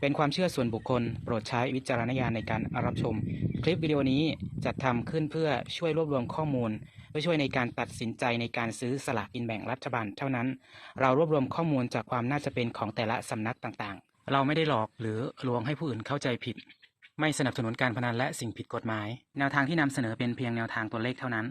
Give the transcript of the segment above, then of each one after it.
เป็นความเชื่อส่วนบุคคล โปรดใช้วิจารณญาณในการรับชม คลิปวิดีโอนี้จัดทำขึ้นเพื่อช่วยรวบรวมข้อมูล เพื่อช่วยในการตัดสินใจในการซื้อสลากกินแบ่งรัฐบาลเท่านั้น เรารวบรวมข้อมูลจากความน่าจะเป็นของแต่ละสำนักต่างๆ เราไม่ได้หลอกหรือลวงให้ผู้อื่นเข้าใจผิด ไม่สนับสนุนการพนันและสิ่งผิดกฎหมาย แนวทางที่นำเสนอเป็นเพียงแนวทางตัวเลขเท่านั้น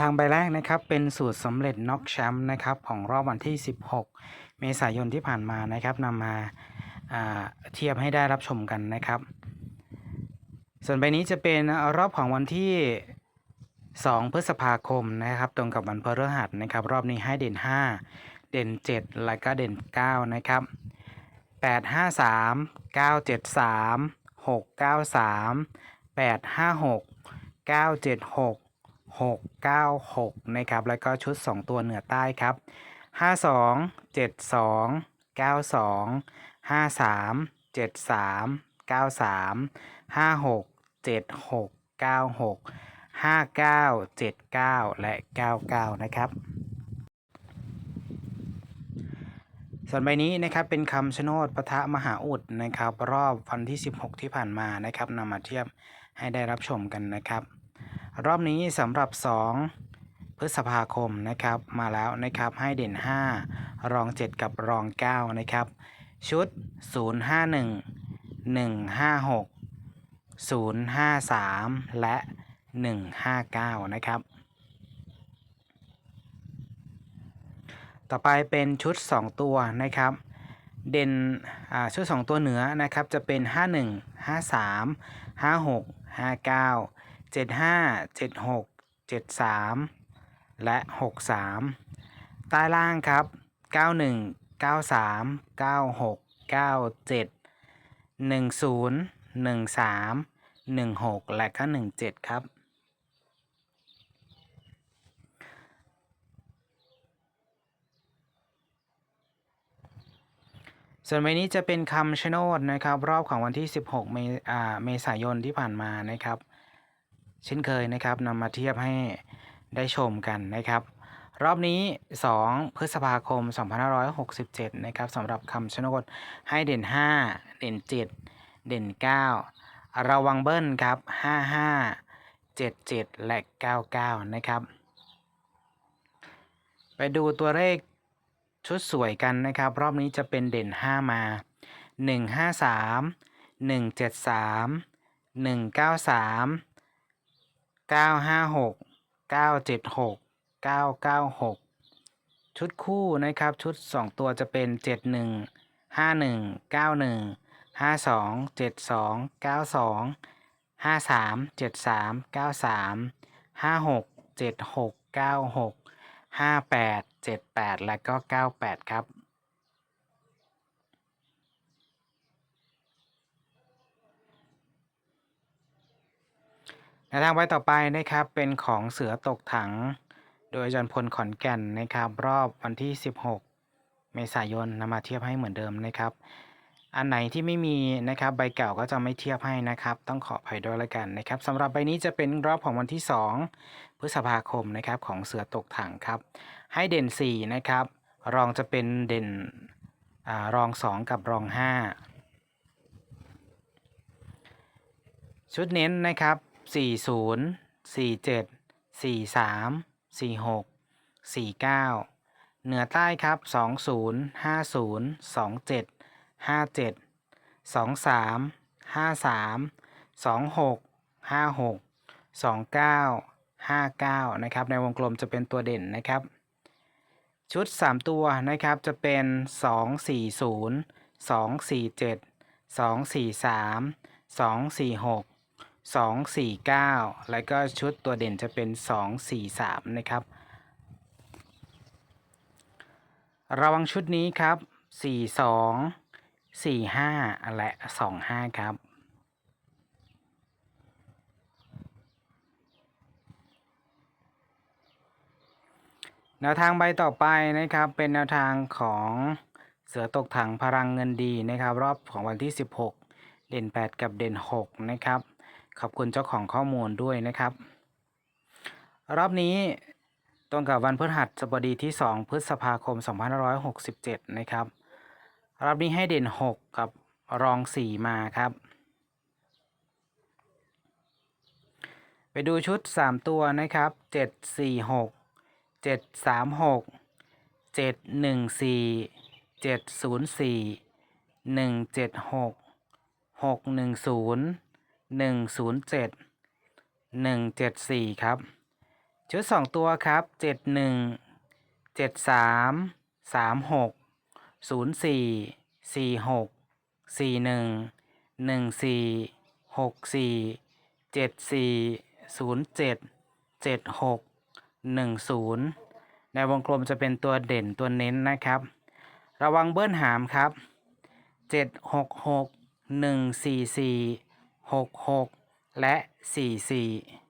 ทางใบแรกนะครับเป็นสูตรสำเร็จน็อกแชมป์นะครับของรอบวันที่ 16 เมษายนที่ผ่านมานะครับนำมาเทียบให้ได้รับชมกันนะครับ ส่วนใบนี้จะเป็นรอบของวันที่ 2 พฤษภาคมนะครับ ตรงกับวันพฤหัสนะครับ รอบนี้ให้เด่น 5 เด่น 7 และก็เด่น 9 นะครับ 8 5 3 9 7 3 6 9 3 8 5 6 9 7 6 6 9 6 นะครับ แล้วก็ชุด 2 ตัวเหนือใต้ครับ ห้าสองเจ็ดสองเก้าสองห้าสามเจ็ดสามเก้าสามห้าหกเจ็ดหกเก้าหกห้าเก้าเจ็ดเก้าและเก้าเก้านะครับ ส่วนใบนี้นะครับเป็นคำชะโนดปะทะมหาอุดนะครับ รอบวันที่ 16 ที่ผ่านมานะครับนำมาเทียบให้ได้รับชมกันนะครับ รอบนี้สำหรับ 2 พฤษภาคมนะครับมาแล้วนะครับให้เด่น 5 รอง 7 กับรอง 9 นะครับ ชุด 051 156 053 และ 159 นะครับ ต่อไปเป็นชุด 2 ตัวนะครับ เด่นชุด 2 ตัวเหนือนะครับจะเป็น 51 53 56 59 75 76 73 และ 63 ใต้ล่างครับ 91 93 96 97 10 13 16 และก็ 17 ครับ ส่วนใบนี้จะเป็นคำชะโนดนะครับ รอบของวันที่ 16 เมเมษายนที่ผ่านมานะครับ เช่นเคยนะครับนำมาเทียบให้ ได้ชมกันนะครับ รอบนี้ 2 พฤษภาคม 2567 นะครับสำหรับคำชะโนดให้เด่น 5 เด่น 7 เด่น 9 ระวังเบิ้ลครับ 55 77 และ 99 นะครับ ไปดูตัวเลขชุดสวยกันนะครับ รอบนี้จะเป็นเด่น 5 มา 153 173 193 956 976 996 ชุดคู่นะครับชุด 2 ตัวจะเป็น 71 51 91 52 72 92 53 73 93 56 76 96 58 78 และก็ 98 ครับ แนวทางไว้ต่อไปนะครับเป็นของเสือตกถัง โดยอาจารย์พลขอนแก่นนะครับ รอบวันที่ 16 เมษายนนำมาเทียบให้เหมือนเดิมนะครับ อันไหนที่ไม่มีนะครับใบเก่าก็จะไม่เทียบให้นะครับ ต้องขออภัยด้วยละกันนะครับสำหรับใบนี้จะเป็นรอบของวันที่ 2 พฤษภาคมนะครับของเสือตกถังครับ ให้เด่น 4 นะครับ รองจะเป็นเด่นอารอง 2 กับรอง 5 ชุดเน้นนะครับ 40 47 43 46 49เหนือใต้ครับ20 50 27 57 23 53 26 56 29 59นะครับ ในวงกลมจะเป็นตัวเด่นนะครับ ชุด3ตัวนะครับจะเป็น240 247 2 4 9 แล้วก็ชุดตัวเด่นจะเป็น 243 นะครับ ระวังชุดนี้ครับ 42 45 และ 25 ครับ แนวทางใบต่อไปนะครับ เป็นแนวทางของเสือตกถังพลังเงินดีนะครับ รอบของวันที่ 16 เด่น 8 กับเด่น 6 นะครับ ขอบคุณเจ้าของข้อมูลด้วยนะครับ รอบนี้ตรงกับวันพฤหัสบดีที่ 2 พฤษภาคม 2567 นะครับ รอบนี้ให้เด่น 6 กับรอง 4 มาครับ ไปดูชุด 3 ตัวนะครับ 7 4 6 7 3 6 7 1 4 7 0 4 1 7 6 6 1 0 1 0 7 1 7 4ครับ ชุด2ตัวครับ7 1 7 3 3 6 0 4 4 6 4 1 1 4 6 4 7 4 0 7 7 6 1 0ในวงกลมจะเป็นตัวเด่นตัวเน้นนะครับ ระวังเบิ้ลหามครับ7 6 6 1 4 4 6 6 และ 4 4